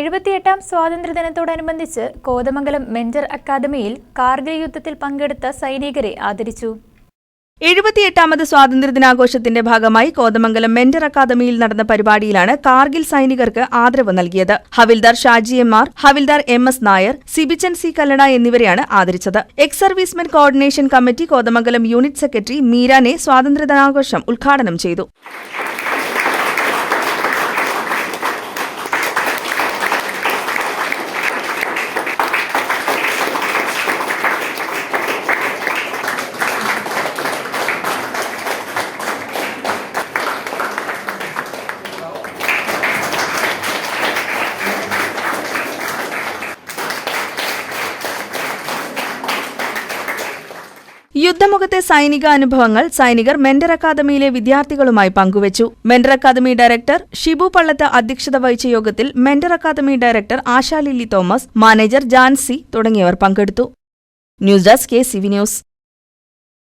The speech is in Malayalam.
എഴുപത്തിയെട്ടാം സ്വാതന്ത്ര്യദിനത്തോടനുബന്ധിച്ച് കോതമംഗലം മെഞ്ചർ അക്കാദമിയിൽ കാർഗിൽ യുദ്ധത്തിൽ പങ്കെടുത്ത സൈനികരെ ആദരിച്ചു. എഴുപത്തിയെട്ടാമത് സ്വാതന്ത്ര്യദിനാഘോഷത്തിന്റെ ഭാഗമായി കോതമംഗലം മെന്റർ അക്കാദമിയിൽ നടന്ന പരിപാടിയിലാണ് കാർഗിൽ സൈനികർക്ക് ആദരവ് നൽകിയത്. ഹവിൽദാർ ഷാജി എം ആർ ഹവിൽദാർ M S Nair Sibichan C Kallada എന്നിവരെയാണ് ആദരിച്ചത്. Ex servicemen coordination committee Kothamangalam unit secretary മീരാനെ സ്വാതന്ത്ര്യദിനാഘോഷം ഉദ്ഘാടനം ചെയ്തു. യുദ്ധമുഖത്തെ സൈനിക അനുഭവങ്ങൾ സൈനികർ മെന്റർ അക്കാദമിയിലെ വിദ്യാർത്ഥികളുമായി പങ്കുവച്ചു. Mentor academy director Shibu Pallath അധ്യക്ഷത വഹിച്ച യോഗത്തിൽ mentor academy director Asha Lilly Thomas manager Jancy തുടങ്ങിയവർ പങ്കെടുത്തു. News desk K C V news.